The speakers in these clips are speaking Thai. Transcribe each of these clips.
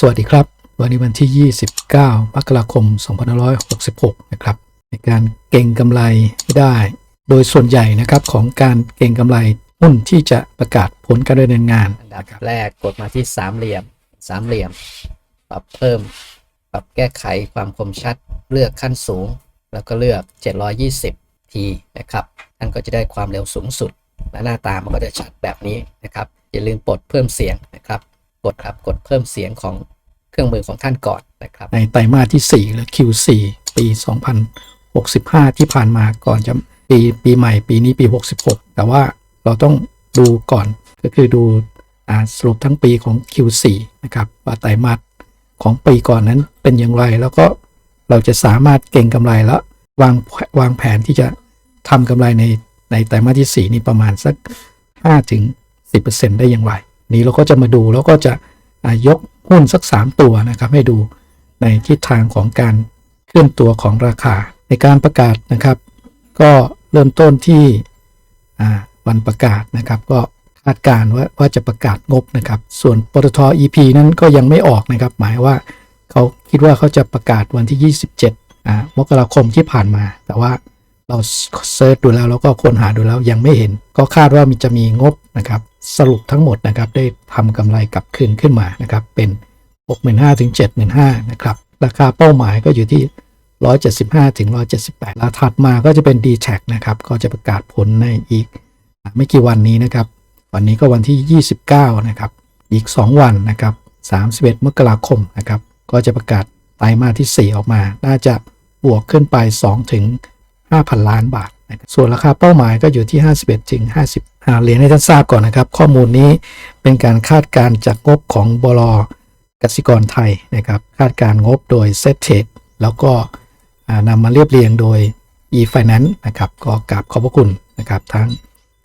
สวัสดีครับ วันนี้วันที่ 29 มกราคม 2566 นะครับ ในการเก่งกำไรได้ โดยส่วนใหญ่นะครับของการเก่งกำไรหุ้นที่จะประกาศผลการดำเนินงานอันดับแรกกดมาที่สามเหลี่ยมสามเหลี่ยม ปรับเพิ่ม ปรับแก้ไขความคมชัด เลือกขั้นสูง แล้วก็เลือก 720 ทีนะครับ ท่านก็จะได้ความเร็วสูงสุด และหน้าตามันก็จะชัดแบบนี้นะครับ อย่าลืมปลดเพิ่มเสียงนะครับ กดครับกดเพิ่มเสียงของเครื่องมือของท่านก่อนนะครับ ในไตรมาสที่ 4 หรือ Q4 ปี 2065 ที่ผ่านมาก่อนจะปีปีใหม่ปีนี้ปี 66 แต่ว่าเราต้องดูก่อนก็คือดูอสรุปทั้งปีของ Q4 นะครับว่าไตรมาสของปีก่อนนั้นเป็นอย่างไร แล้วก็เราจะสามารถเก่งกำไรแล้ววางวางแผนที่จะทำกำไรในในไตรมาสที่ 4 นี้ประมาณสัก5ถึง10%ได้อย่างไร นี้เราก็จะมาดูแล้วก็จะยกหุ้นสัก 3 ตัวนะครับให้ดูในทิศทางของการเคลื่อนตัวของราคา ในการประกาศนะครับ ก็เริ่มต้นที่วันประกาศนะครับ ก็คาดการณ์ว่าว่าจะประกาศงบนะครับ ส่วนปตท EP นั้นก็ยังไม่ออกนะครับ หมายว่าเขาคิดว่าเขาจะประกาศวันที่ 27มกราคมที่ผ่านมา แต่ว่าเราเซิร์ชดูแล้วแล้วก็ค้นหาดูแล้วยังไม่เห็น ก็คาดว่ามีจะมีงบนะครับ สรุปทั้งหมดนะครับได้ทำกำไรกลับคืนขึ้นมานะครับเป็น 65,000ถึง75,000นะครับราคาเป้าหมายก็อยู่ที่ 175ถึง178แล้วถัดมาก็จะเป็น d t แทนะครับก็จะประกาศผลในอีก ไม่กี่วันนี้นะครับ วันนี้ก็วันที่ 29 นะครับ อีก 2 วันนะครับ 31 มกราคมนะครับ ก็จะประกาศไตรมาสที่ 4 ออกมา น่าจะบวกขึ้นไป 2 ถึง 5,000 ล้านบาทนะส่วนราคาเป้าหมายก็อยู่ที่ 51ถึง50 เรียนให้ท่านทราบก่อนนะครับ ข้อมูลนี้เป็นการคาดการจากงบของบลกสิกรไทยนะครับ คาดการงบโดย s e t t e แล้วก็นำมาเรียบเรียงโดย e-finance นะครับ ก็กราบขอบพระคุณนะครับ ทั้ง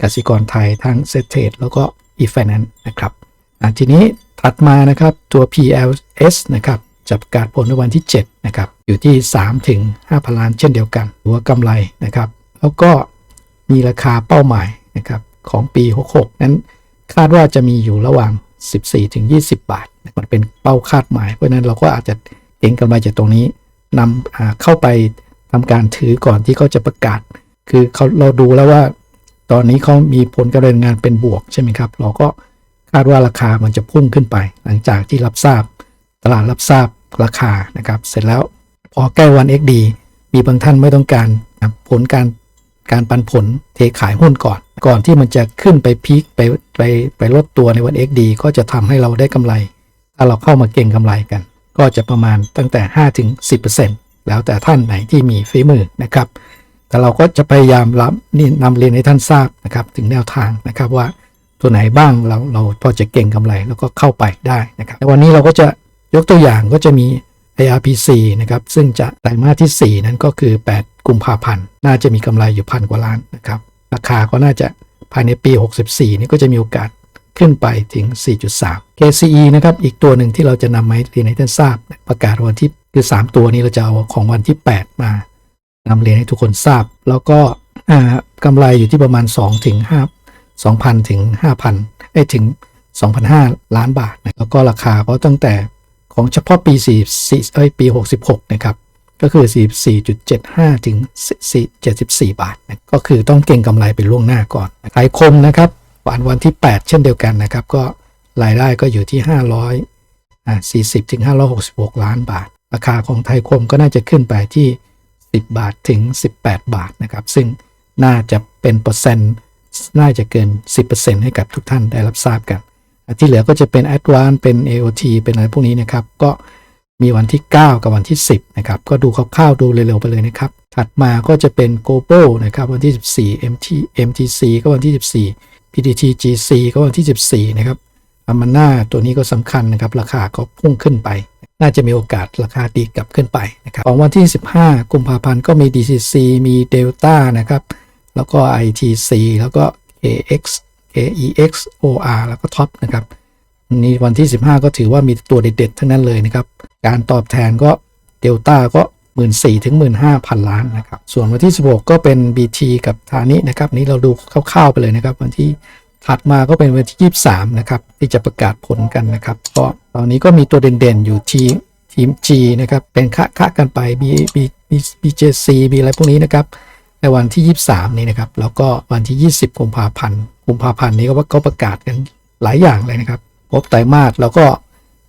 กสิกรไทยทั้ง s e t t e แล้วก็ e-finance นะครับทีนี้ถัดมานะครับตัว PLS นะครับจะประกาศผลในวันที่7นะครับอยู่ที่ 3 ถึง5,000ล้านเช่นเดียวกัน หัวกำไรนะครับ แล้วก็มีราคาเป้าหมายนะครับ ของปี 66 นั้นคาดว่าจะมีอยู่ระหว่าง 14 ถึง 20 บาท มันเป็นเป้าคาดหมาย เพราะนั้นเราก็อาจจะเก็งกำไรจากตรงนี้นำเข้าไปทำการถือก่อนที่เขาจะประกาศ คือเขาเราดูแล้วว่า ตอนนี้เขามีผลการดำเนินงานเป็นบวกใช่ไหมครับ เราก็คาดว่าราคามันจะพุ่งขึ้นไป หลังจากที่รับทราบ ตลาดรับทราบราคานะครับ เสร็จแล้วพอใกล้วัน XD มีบางท่านไม่ต้องการผลการการปันผล ขายหุ้นก่อน ก่อนที่มันจะขึ้นไปพีคไปไปไปลดตัวในวัน XD ก็จะทำให้เราได้กำไร ถ้าเราเข้ามาเก่งกำไรกัน ก็จะประมาณตั้งแต่5ถึง10%แล้วแต่ท่านไหนที่มีฝีมือนะครับ แต่เราก็จะพยายามรับนี่นำเรียนให้ท่านทราบนะครับถึงแนวทางนะครับว่าตัวไหนบ้างเราเราพอจะเก่งกำไรแล้วก็เข้าไปได้นะครับในวันนี้เราก็จะยกตัวอย่างก็จะมี ARPC นะครับซึ่งจะไตรมาสที่ 4 นั้นก็คือ 8 กุมภาพันธ์ น่าจะมีกำไรอยู่พันกว่าล้านนะครับ ราคาก็น่าจะภายในปี 64 นี่ก็จะมีโอกาสขึ้นไปถึง 4.3 KCE นะครับ อีกตัวหนึ่งที่เราจะนำมาให้เรียนให้ท่านทราบ ประกาศวันที่คือ 3 ตัวนี้เราจะเอาของวันที่ 8 มานำเรียนให้ทุกคนทราบ แล้วก็อ่ากำไรอยู่ที่ประมาณ 2 ถึง 5 2,000 ถึง 5,000ไอ้ถึง 2,500 ล้านบาทนะแล้วก็ราคาก็ตั้งแต่ของเฉพาะปี44เอ้ยปี 66 นะครับ ก็คือ 44.75 ถึง 74 บาทนะก็คือต้องเก่งกำไรเป็นล่วงหน้าก่อนขายคมนะครับวันวันที่ 8 เช่นเดียวกันนะครับ ก็รายได้ก็อยู่ที่500 40ถึง566 ล้านบาท ราคาของไทยคมก็น่าจะขึ้นไปที่ 10 บาทถึง 18 บาทนะครับ ซึ่งน่าจะเป็นเปอร์เซ็นต์น่าจะเกิน 10%ให้กับทุกท่านได้รับทราบกัน ที่เหลือก็จะเป็น a d v a n c e เป็น AOT เป็นอะไรพวกนี้นะครับ ก็ มีวันที่ 9 กับวันที่ 10นะครับก็ดูคร่าวๆดูเร็วๆไปเลยนะครับ ถัดมาก็จะเป็น Global นะครับวันที่ 14 MT MTC ก็วันที่ 14 PTT GC ก็วันที่ 14 นะครับอามาน่าตัวนี้ก็สำคัญนะครับ ราคาก็พุ่งขึ้นไป น่าจะมีโอกาสราคาดีกลับขึ้นไปนะครับของวันที่ 15 กุมภาพันธ์ก็มี DCC มี Delta นะครับแล้วก็ ITC แล้วก็ KX KEX OR แล้วก็ท็อปนะครับนี่วันที่ 15 ก็ถือว่ามีตัวเด็ดๆ ทั้งนั้นเลยนะครับ การตอบแทนก็เดลต้าก็ 1 4ื่นถึง15,000ล้านนะครับ ส่วนวันที่ 16 ก็เป็น BT กับทานินะครับ นี้เราดูคร่าวๆไปเลยนะครับ วันที่ถัดมาก็เป็นวันที่ 23 นะครับ ที่จะประกาศผลกันนะครับ ก็ตอนนี้ก็มีตัวเด่นๆ อยู่ทีมทีม G นะครับ เป็นคะคะกันไป B B B BJC มีอะไรพวกนี้นะครับ ในวันที่ 23 นี้นะครับ แล้วก็วันที่ 20 กุมภาพันธ์ กุมภาพันธ์นี้ก็ว่าก็ประกาศกันหลายอย่างเลยนะครับพบไตรมาสแล้วก็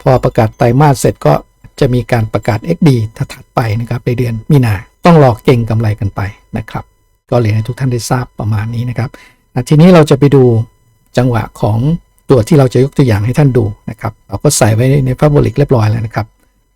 พอประกาศไตรมาสเสร็จก็ จะมีการประกาศ XD ถัดไปนะครับในเดือนมีนาต้องรอเก่งกำไรกันไปนะครับ ก็เรียนให้ทุกท่านได้ทราบประมาณนี้นะครับทีนี้เราจะไปดูจังหวะของตัวที่เราจะยกตัวอย่างให้ท่านดูนะครับ เราก็ใส่ไว้ใน Fabric เรียบร้อยแล้วนะครับ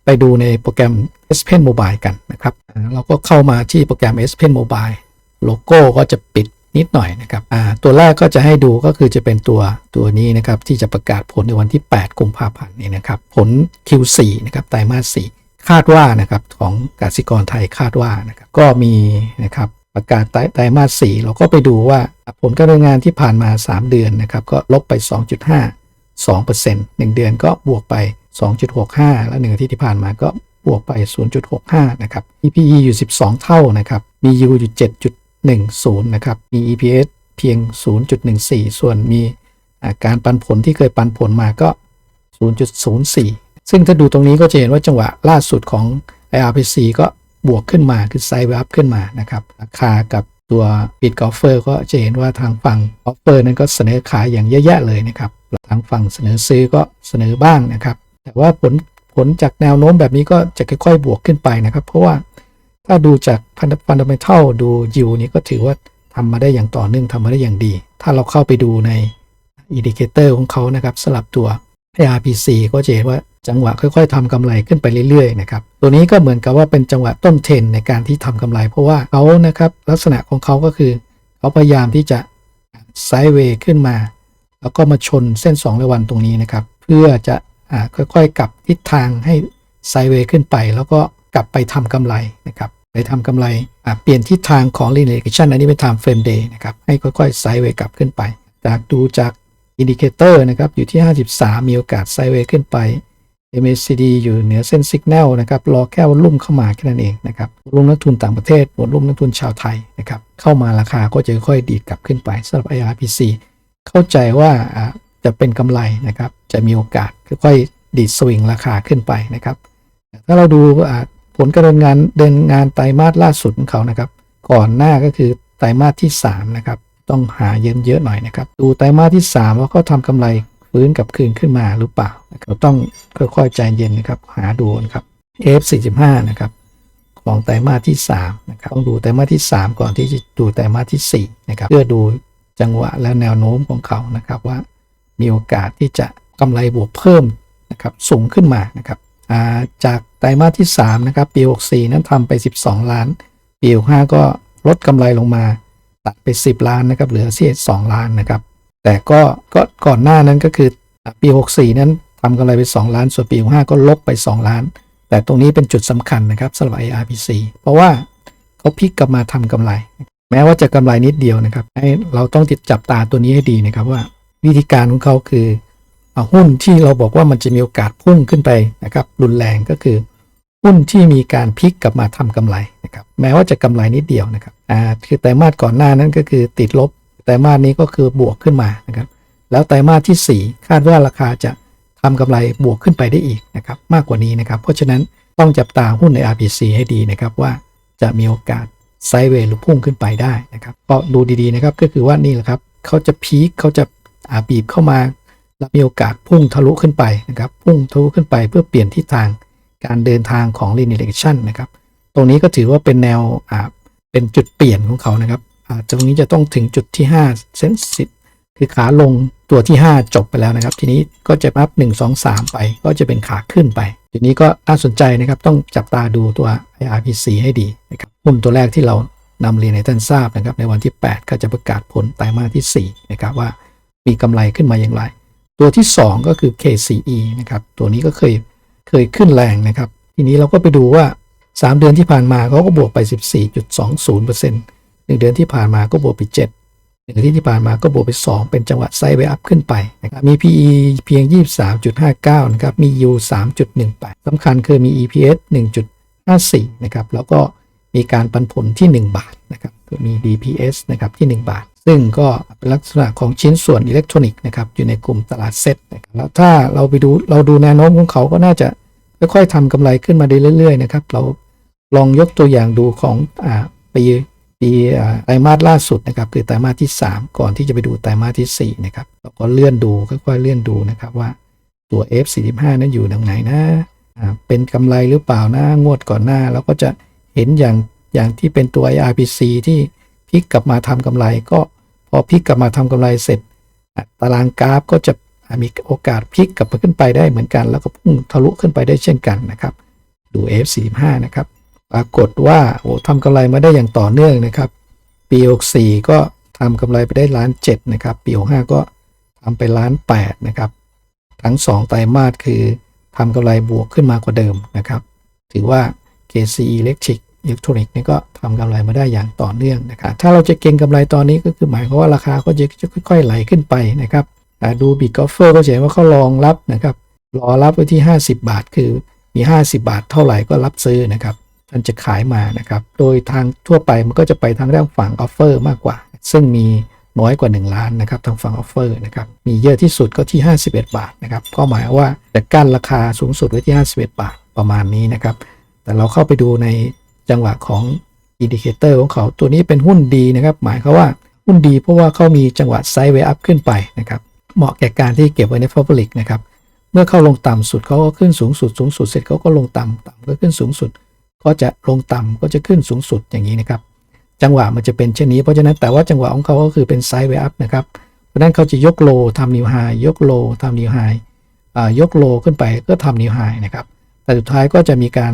ไปดูในโปรแกรม S Pen Mobile กันนะครับ เราก็เข้ามาที่โปรแกรม S Pen Mobile โลโก้ก็จะปิด นิดหน่อยนะครับตัวแรกก็จะให้ดูก็คือจะเป็นตัวตัวนี้นะครับ ที่จะประกาศผลในวันที่ 8 กุมภาพันธ์นี้นะครับ ผล Q4 นะครับไตรมาส 4 คาดว่านะครับของกสิกรไทยคาดว่านะครับก็มีนะครับประกาศไตรไตมาส 4 เราก็ไปดูว่าผลการดำเนินงานที่ผ่านมา 3 เดือนนะครับ ก็ลบไป 2.5 2% 1 เดือนก็บวกไป 2.65 แล้ว1อาทิตย์ที่ผ่านมาก็บวกไป 0.65 นะครับ EPE อยู่ 12 เท่านะครับ BU อยู่ 7.10 นะครับ มี EPS เพียง 0.14 ส่วนมีการปันผลที่เคยปันผลมาก็ 0.04 ซึ่งถ้าดูตรงนี้ก็จะเห็นว่าจังหวะล่าสุดของ IRPC ก็บวกขึ้นมา คือไซด์อัพขึ้นมานะครับ ราคากับตัวปิดกอฟเฟอร์ก็จะเห็นว่าทางฝั่งออฟเฟอร์นั้นก็เสนอขายอย่างเยอะแยะเลยนะครับ ทางฝั่งเสนอซื้อก็เสนอบ้างนะครับ แต่ว่าผลผลจากแนวโน้มแบบนี้ก็จะค่อยๆ บวกขึ้นไปนะครับ เพราะว่า ถ้าดูจากพันธฟันดัมเมทัลดูยิวนี้ก็ถือว่าทำมาได้อย่างต่อเนื่องทำมาได้อย่างดี ถ้าเราเข้าไปดูในอินดิเคเตอร์ของเขานะครับสลับตัว ARPC ก็จะเห็นว่าจังหวะค่อยๆทำกำไรขึ้นไปเรื่อยๆนะครับ ตัวนี้ก็เหมือนกับว่าเป็นจังหวะต้นเทรนในการที่ทำกำไร เพราะว่าเขานะครับลักษณะของเขาก็คือเขาพยายามที่จะไซด์เวย์ขึ้นมา แล้วก็มาชนเส้น2รายวันตรงนี้นะครับ เพื่อจะอค่อยๆกลับทิศทางให้ไซด์เวย์ขึ้นไป แล้วก็กลับไปทำกำไรนะครับ ไปทำกำไรเปลี่ยนทิศทางของ linear regression อันนี้เป็น time frame day นะครับ ให้ค่อยๆไซด์เวกลับขึ้นไป จากดูจากอินดิเคเตอร์นะครับ อยู่ที่ 53 มีโอกาสไซด์เวย์ขึ้นไป MACD อยู่เหนือเส้นสัญญาณนะครับ รอแค่วอลุ่มเข้ามาแค่นั้นเองนะครับวอลุ่มนักทุนต่างประเทศวอลุ่มนักทุนชาวไทยนะครับ เข้ามาราคาก็จะค่อยๆดีดกลับขึ้นไปสำหรับ IRPC เข้าใจว่าจะเป็นกำไรนะครับ จะมีโอกาสค่อยๆดีดสวิงราคาขึ้นไปนะครับ ถ้าเราดู ผลการดำเนินงานเดินงานไตรมาสล่าสุดของเขานะครับ ก่อนหน้าก็คือไตรมาสที่ 3 นะครับ ต้องหาเย็นเยอะหน่อยนะครับ ดูไตรมาสที่ 3 ว่าเขาทำกำไรฟื้นกับคืนขึ้นมาหรือเปล่านะครับต้องค่อยๆใจเย็นนะครับ หาดูนะครับ F45 นะครับของไตรมาสที่3นะครับต้องดูไตรมาสที่ 3 ก่อนที่จะดูไตรมาสที่4นะครับเพื่อดูจังหวะและแนวโน้มของเขานะครับว่ามีโอกาสที่จะกำไรบวกเพิ่มนะครับสูงขึ้นมานะครับ จากไตรมาสที่3นะครับปี 64 นั้นทำไป 12 ล้าน ปี 65 ก็ลดกำไรลงมาตัดไป 10 ล้านนะครับเหลือเสีย2ล้านนะครับ แต่ก็ก็ก่อนหน้านั้นก็คือปี 64 นั้นทำกำไรไป 2 ล้าน ส่วนปี 65 ก็ลบไป 2 ล้าน แต่ตรงนี้เป็นจุดสำคัญนะครับสำหรับ IRPC เพราะว่าเขาพลิกกลับมาทำกำไร แม้ว่าจะกำไรนิดเดียวนะครับ ให้เราต้องติดจับตาตัวนี้ให้ดีนะครับว่าวิธีการของเขาคือ หุ้นที่เราบอกว่ามันจะมีโอกาสพุ่งขึ้นไปนะครับรุนแรงก็คือ หุ้นที่มีการพลิกกลับมาทำกำไรนะครับแม้ว่าจะกำไรนิดเดียวนะครับอ่าคือไตรมาสก่อนหน้านั้นก็คือติดลบไตรมาสนี้ก็คือบวกขึ้นมานะครับแล้วไตรมาสที่ 4 คาดว่าราคาจะทำกำไรบวกขึ้นไปได้อีกนะครับมากกว่านี้นะครับเพราะฉะนั้นต้องจับตาหุ้นใน RPC ให้ดีนะครับว่าจะมีโอกาสไซด์เวย์หรือพุ่งขึ้นไปได้นะครับก็ดูดีๆนะครับก็คือว่านี่แหละครับเขาจะพีคเขาจะอาบีบเข้ามา แล้วมีโอกาสพุ่งทะลุขึ้นไปนะครับพุ่งทะลุขึ้นไปเพื่อเปลี่ยนทิศทางการเดินทางของ linear regression นะครับ ตรงนี้ก็ถือว่าเป็นแนวอ่าเป็นจุดเปลี่ยนของเขานะครับอ่าตรงนี้จะต้องถึงจุดที่5เส้นสิบคือขาลงตัวที่ 5 จบไปแล้วนะครับ ทีนี้ก็จะนับ1 2 3 ไป ก็จะเป็นขาขึ้นไป ทีนี้ก็น่าสนใจนะครับต้องจับตาดูตัว IRPC ให้ดีนะครับหุ้นตัวแรกที่เรานำเรียนให้ท่านทราบนะครับ ในวันที่ 8 ก็จะประกาศผลไตรมาสที่4นะครับว่ามีกำไรขึ้นมาอย่างไร ตัวที่ 2 ก็คือ KCE นะครับตัวนี้ก็เคยเคยขึ้นแรงนะครับ ทีนี้เราก็ไปดูว่า 3 เดือนที่ผ่านมาเขาก็บวกไป 14.20%หนึ่งเดือนที่ผ่านมาก็บวกไป7หนึ่งอาทิตย์ที่ผ่านมาก็บวกไป 2 เป็นจังหวะไซด์เวอัพขึ้นไปนะครับมี PE เพียง 23.59 นะครับ มี U 3.18สำคัญคือมี EPS 1.54 นะครับ แล้วก็มีการปันผลที่ 1 บาทนะครับมี DPS นะครับที่ 1 บาท ซึ่งซึ่งก็เป็นลักษณะของชิ้นส่วนอิเล็กทรอนิกส์นะครับอยู่ในกลุ่มตลาดเซ็ตนะครับแล้วถ้าเราไปดูเราดูแนวโน้มของเขาก็น่าจะค่อยๆทำกำไรขึ้นมาได้เรื่อยๆนะครับเราลองยกตัวอย่างดูของอ่าปีปีไตรมาสล่าสุดนะครับคือไตรมาสที่ 3 ก่อนที่จะไปดูไตรมาสที่4นะครับเราก็เลื่อนดูค่อยๆเลื่อนดูนะครับว่าตัว F45 นั้นอยู่ตรงไหนนะเป็นกำไรหรือเปล่านะงวดก่อนหน้าเราก็จะเห็นอย่างอย่างที่เป็นตัว IRPC ที่พลิกกลับมาทำกำไรก็ พอพลิกกลับมาทำกำไรเสร็จ ตารางกราฟก็จะมีโอกาสพลิกกลับมาขึ้นไปได้เหมือนกัน แล้วก็พุ่งทะลุขึ้นไปได้เช่นกันนะครับ ดู F45 นะครับ ปรากฏว่าโอ้ทำกำไรมาได้อย่างต่อเนื่องนะครับ ปี 64 ก็ทำกำไรไปได้ล้านเจ็ดนะครับ ปี 65 ก็ทำไปล้านแปดนะครับ ทั้ง 2 ไตรมาสคือทำกำไรบวกขึ้นมากว่าเดิมนะครับ ถือว่า KCE Electric Electronic นี่ก็ทำกำไรมาได้อย่างต่อเนื่องนะครับ ถ้าเราจะเก็งกำไรตอนนี้ก็คือหมายความว่าราคาก็จะจะค่อยๆไหลขึ้นไปนะครับดูบิกอฟเฟอร์ก็จะเห็นว่าเขารองรับนะครับรอรับไว้ที่ 50 บาท คือมี 50 บาท เท่าไหร่ก็รับซื้อนะครับท่านจะขายมานะครับ โดยทางทั่วไปมันก็จะไปทางด้านฝั่งออฟเฟอร์มากกว่า ซึ่งมีน้อยกว่า 1 ล้านนะครับ ทางฝั่งออฟเฟอร์นะครับ มีเยอะที่สุดก็ที่ 51 บาทนะครับ ก็หมายว่าจะกั้นราคาสูงสุดไว้ที่ 51 บาทประมาณนี้นะครับ แต่เราเข้าไปดูใน จังหวะของอินดิเคเตอร์ของเขา ตัวนี้เป็นหุ้นดีนะครับ หมายความว่าหุ้นดีเพราะว่าเขามีจังหวะไซด์เวย์อัพขึ้นไปนะครับเหมาะแก่การที่เก็บไว้ในฟอร์บลิกนะครับเมื่อเข้าลงต่ำสุดเขาก็ขึ้นสูงสุดสูงสุดเสร็จเขาก็ลงต่ำต่ำก็ขึ้นสูงสุด ก็จะลงต่ำก็จะขึ้นสูงสุดอย่างนี้นะครับจังหวะมันจะเป็นเช่นนี้เพราะฉะนั้นแต่ว่าจังหวะของเขาก็คือเป็นไซด์เวย์อัพนะครับเพราะฉะนั้นเขาจะยกโลทำนิวไฮยกโลทำนิวไฮยกโลขึ้นไปก็ทำนิวไฮนะครับแต่สุดท้ายก็จะมีการ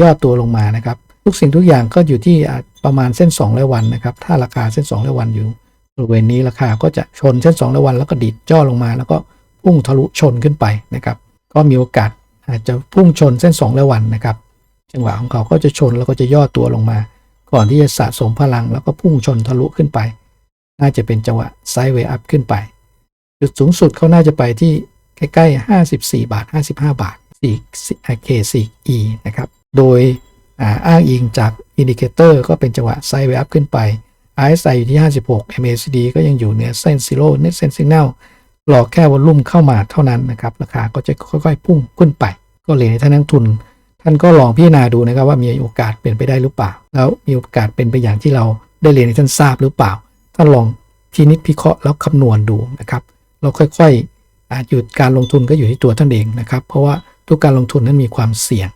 ย่อตัวลงมานะครับ ทุกสิ่งทุกอย่างก็อยู่ที่ประมาณเส้น2ร้อยวันนะครับ ถ้าราคาเส้น2ร้อยวันอยู่บริเวณนี้ราคาก็จะชนเส้น2ร้อยวัน แล้วก็ดิดย่อลงมา แล้วก็พุ่งทะลุชนขึ้นไปนะครับ ก็มีโอกาสอาจจะพุ่งชนเส้น2ร้อยวันนะครับ จังหวะของเขาก็จะชนแล้วก็จะย่อตัวลงมา ก่อนที่จะสะสมพลังแล้วก็พุ่งชนทะลุขึ้นไป น่าจะเป็นจังหวะไซด์เวย์อัพขึ้นไป จุดสูงสุดเขาน่าจะไปที่ใกล้ๆ 54 บาท 55 บาท4 K 4 E นะครับ โดย อ้างอิงจากอินดิเคเตอร์ก็เป็นจังหวะไซด์เวอัพขึ้นไป RSI อยู่ที่ 56 MACD ก็ยังอยู่เหนือเส้นซีโร่เน็ตเส้นสิงแนลรอแค่วอลลุ่มเข้ามาเท่านั้นนะครับ ราคาก็จะค่อยๆ พุ่งขึ้นไป ก็เลยท่านนักทุน ท่านก็ลองพิจารณาดูนะครับว่ามีโอกาสเป็นไปได้หรือเปล่า แล้วมีโอกาสเป็นไปอย่างที่เราได้เรียนให้ท่านทราบหรือเปล่า ท่านลองพินิจพิเคราะห์แล้วคำนวณดูนะครับเราค่อยๆอาจหยุดการลงทุนก็อยู่ที่ตัวท่านเองนะครับ เพราะว่าทุกการลงทุนนั้นมีความเสี่ยง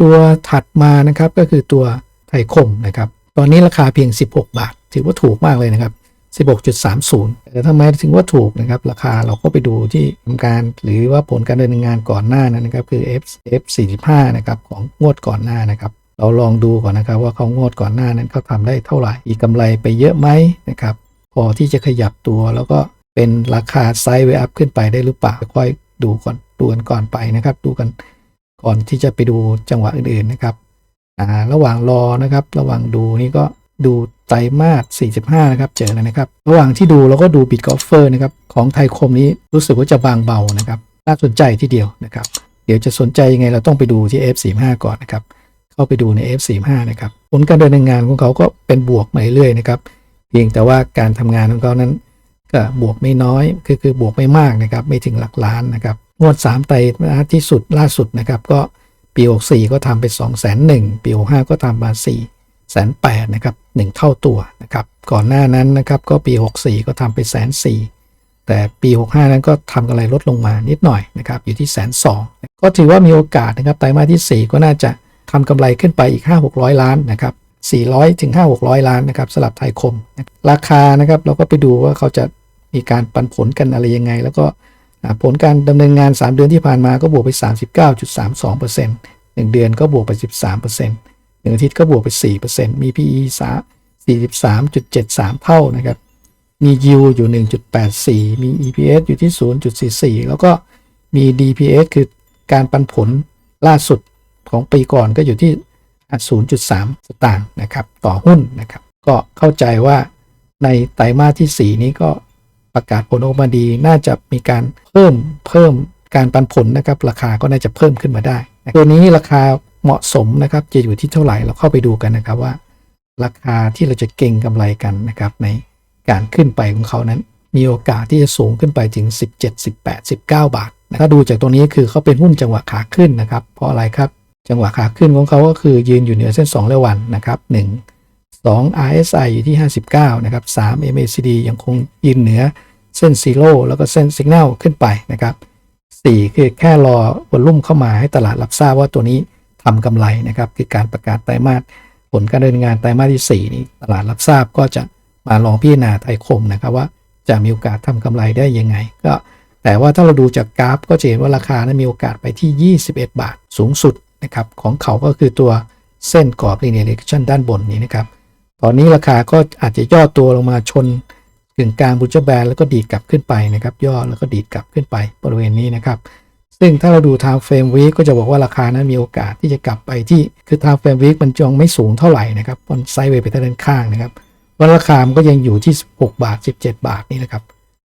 ตัวถัดมานะครับก็คือตัวไทยคมนะครับ ตอนนี้ราคาเพียง 16 บาท ถือว่าถูกมากเลยนะครับ 16.30 แต่ทำไมถึงว่าถูกนะครับ ราคาเราก็ไปดูที่ทำการหรือว่าผลการดำเนินงานก่อนหน้านั้นนะครับ คือ F F45 นะครับของงวดก่อนหน้านะครับ เราลองดูก่อนนะครับว่าเขางวดก่อนหน้านั้นเขาทำได้เท่าไหร่อีกกำไรไปเยอะไหมนะครับ พอที่จะขยับตัวแล้วก็เป็นราคาไซด์เวอัพขึ้นไปได้หรือเปล่าค่อยดูก่อนดูกันก่อนไปนะครับ ดูกัน ก่อนที่จะไปดูจังหวะอื่นๆนะครับอ่าระหว่างรอนะครับ ระหว่างดูนี่ก็ดูไตรมาส45 นะครับ เจอแล้วนะครับ ระหว่างที่ดูเราก็ดูบิตกอฟเฟอร์นะครับ ของไทยคมนี้รู้สึกว่าจะบางเบานะครับ น่าสนใจทีเดียวนะครับ เดี๋ยวจะสนใจยังไงเราต้องไปดูที่ F45 ก่อนนะครับ เข้าไปดูใน F45 นะครับ ผลการดำเนินงานของเขาก็เป็นบวกมาเรื่อยๆนะครับ เพียงแต่ว่าการทำงานของเขานั้น ก็บวกไม่น้อยคือคือบวกไม่มากนะครับไม่ถึงหลักล้านนะครับงวด 3 ไตรมาสที่สุดล่าสุดนะครับก็ปี 64 ก็ทำไป 2 0 0 0 0ปี 65 ก็ทำมา4แสนแปดนะครับหนึ่งเท่าตัวนะครับก่อนหน้านั้นนะครับก็ปี 64 ก็ทำไปแสนสี่แต่ปี 65 นั้นก็ทำกำไรลดลงมานิดหน่อยนะครับอยู่ที่แสนสองก็ถือว่ามีโอกาสนะครับไตรมาสที่ 4 ก็น่าจะทำกำไรขึ้นไปอีก 5 600 ล้านนะครับ 400ถึง5 600 ล้านนะครับสลับไทยคม ราคานะครับเราก็ไปดูว่าเขาจะมีการปันผลกันอะไรยังไง แล้วก็ผลการดำเนินงาน 3 เดือนที่ผ่านมาก็บวกไป 39.32% 1 เดือนก็บวกไป 13% 1อาทิตย์ก็บวกไป 4%มี PE 43.73 เท่านะครับ มี yield อยู่ 1.84 มี EPS อยู่ที่ 0.44 แล้วก็มี DPS คือการปันผลล่าสุดของปีก่อนก็อยู่ที่ 0.3 สตางค์นะครับต่อหุ้นนะครับ ก็เข้าใจว่าในไตรมาสที่ 4 นี้ก็ประกาศผลออกมาดี น่าจะมีการเพิ่มเพิ่มการปันผลนะครับ ราคาก็น่าจะเพิ่มขึ้นมาได้นะตัวนี้ราคาเหมาะสมนะครับจะอยู่ที่เท่าไหร่เราเข้าไปดูกันนะครับว่า ราคาที่เราจะเก็งกำไรกันนะครับ ในการขึ้นไปของเขานั้น มีโอกาสที่จะสูงขึ้นไปถึง 17 18 19 บาทถ้าดูจากตรงนี้คือเขาเป็นหุ้นจังหวะขาขึ้นนะครับ เพราะอะไรครับ จังหวะขาขึ้นของเขาก็คือยืนอยู่เหนือเส้น2ระวันนะครับ 1 2 RSI อยู่ที่ 59 นะครับ 3 MACD ยังคงยืนเหนือเส้นซีโร่แล้วก็เส้นสัญญาณขึ้นไปนะครับ 4 คือแค่รอวอลุ่มเข้ามาให้ตลาดรับทราบว่าตัวนี้ทำกำไรนะครับ คือการประกาศไตรมาสผลการดำเนินงานไตรมาสที่ 4 นี้ตลาดรับทราบก็จะมาลองพิจารณาไทยคมนะครับว่าจะมีโอกาสทำกำไรได้ยังไง ก็แต่ว่าถ้าเราดูจากกราฟก็จะเห็นว่าราคานั้นมีโอกาสไปที่ 21 บาทสูงสุด นะครับของเขาก็คือตัวเส้นกรอบ linear regression ด้านบนนี้นะครับ ตอนนี้ราคาก็อาจจะย่อตัวลงมาชนกึ่งกลางบูจแบนแล้วก็ดีดกลับขึ้นไปนะครับ ย่อแล้วก็ดีดกลับขึ้นไปบริเวณนี้นะครับ ซึ่งถ้าเราดูทางเฟรมวีก็จะบอกว่าราคานั้นมีโอกาสที่จะกลับไปที่คือทางเฟรมวีมันจองไม่สูงเท่าไหร่นะครับมันไซด์เวย์ไปทางด้านข้างนะครับวันราคามันก็ยังอยู่ที่ 16 บาท 17 บาทนี่นะครับ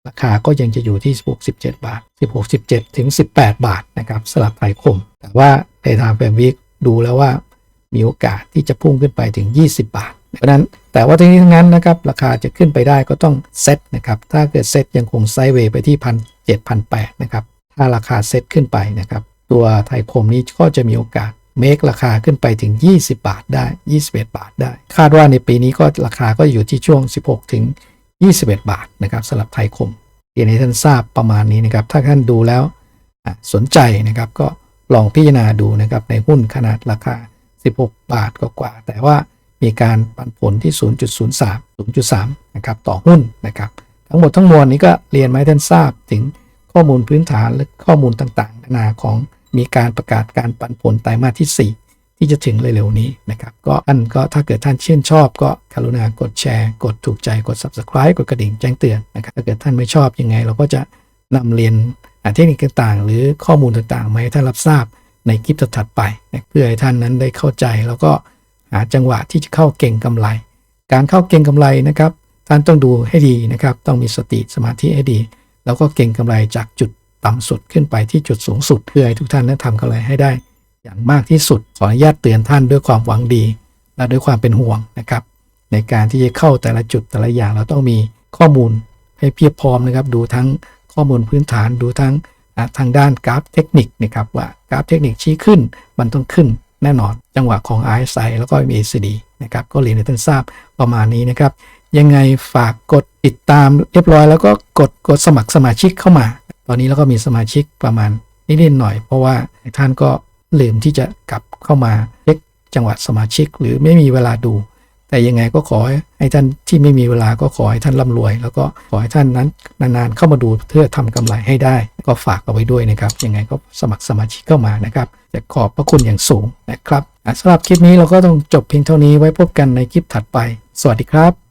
ราคาก็ยังจะอยู่ที่ 16 17 บาท 16 17 ถึง 18 บาทนะครับสลับไทยคม แต่ว่า ในทางเฟรมวีดูแล้วว่ามีโอกาสที่จะพุ่งขึ้นไปถึง 20 บาท เพราะนั้นแต่ว่าทั้งนี้ทั้งนั้นนะครับราคาจะขึ้นไปได้ก็ต้องเซตนะครับถ้าเกิดเซตยังคงไซด์เวย์ไปที่พันเจ็ดพันแปดนะครับถ้าราคาเซตขึ้นไปนะครับตัวไทยคมนี้ก็จะมีโอกาสเมคราคาขึ้นไปถึง 20 บาทได้ 21 บาทได้ คาดว่าในปีนี้ก็ราคาก็อยู่ที่ช่วง 16 ถึง 21 บาทนะครับสำหรับไทยคมเรียนให้ท่านทราบประมาณนี้นะครับ ถ้าท่านดูแล้วสนใจนะครับก็ ลองพิจารณาดูนะครับในหุ้นขนาดราคา 16 บาทกว่าแต่ว่ามีการปันผลที่ 0.03 0.3 นะครับต่อหุ้นนะครับ ทั้งหมดทั้งมวลนี้ก็เรียนมาให้ท่านทราบถึงข้อมูลพื้นฐานและข้อมูลต่างๆ นานาของมีการประกาศการปันผลไตรมาสที่ 4 ที่จะถึงเร็วๆนี้นะครับ ก็ท่านก็ถ้าเกิดท่านชื่นชอบ ก็กรุณากดแชร์ กดถูกใจกด subscribe กดกระดิ่งแจ้งเตือนนะครับถ้าเกิดท่านไม่ชอบยังไง เราก็จะนำเรียน เทคนิคต่างๆ หรือข้อมูลต่างๆ มาให้ท่านรับทราบในคลิปถัดๆไปนะเพื่อให้ท่านนั้นได้เข้าใจ แล้วก็หาจังหวะที่จะเข้าเก่งกำไร การเข้าเก่งกำไรนะครับ ท่านต้องดูให้ดีนะครับ ต้องมีสติสมาธิให้ดี แล้วก็เก่งกำไรจากจุดต่ำสุดขึ้นไปที่จุดสูงสุด เพื่อให้ทุกท่านนั้นทำกำไรให้ได้ อย่างมากที่สุดขออนุญาตเตือนท่านด้วยความหวังดี และด้วยความเป็นห่วงนะครับ ในการที่จะเข้าแต่ละจุดแต่ละอย่างเราต้องมีข้อมูลให้เพียบพร้อมนะครับ ดูทั้ง ข้อมูลพื้นฐานดูทั้งทางด้านกราฟเทคนิคนะครับว่ากราฟเทคนิคชี้ขึ้นมันต้องขึ้นแน่นอนจังหวะของ RSI แล้วก็ MACD นะครับก็เรียนให้ท่านทราบประมาณนี้นะครับยังไงฝากกดติดตามเรียบร้อยแล้วก็กดกดสมัครสมาชิกเข้ามา ตอนนี้เราก็มีสมาชิกประมาณนิดๆหน่อย เพราะว่าท่านก็ลืมที่จะกลับเข้ามาเช็คจังหวัดสมาชิก หรือไม่มีเวลาดู แต่ยังไงก็ขอให้ท่านที่ไม่มีเวลาก็ขอให้ท่านร่ำรวย แล้วก็ขอให้ท่านนั้นนานๆเข้ามาดูเพื่อทำกำไรให้ได้ ก็ฝากเอาไว้ด้วยนะครับ ยังไงก็สมัครสมาชิกเข้ามานะครับจะขอบพระคุณอย่างสูงนะครับสำหรับคลิปนี้เราก็ต้องจบเพียงเท่านี้ไว้พบกันในคลิปถัดไป สวัสดีครับ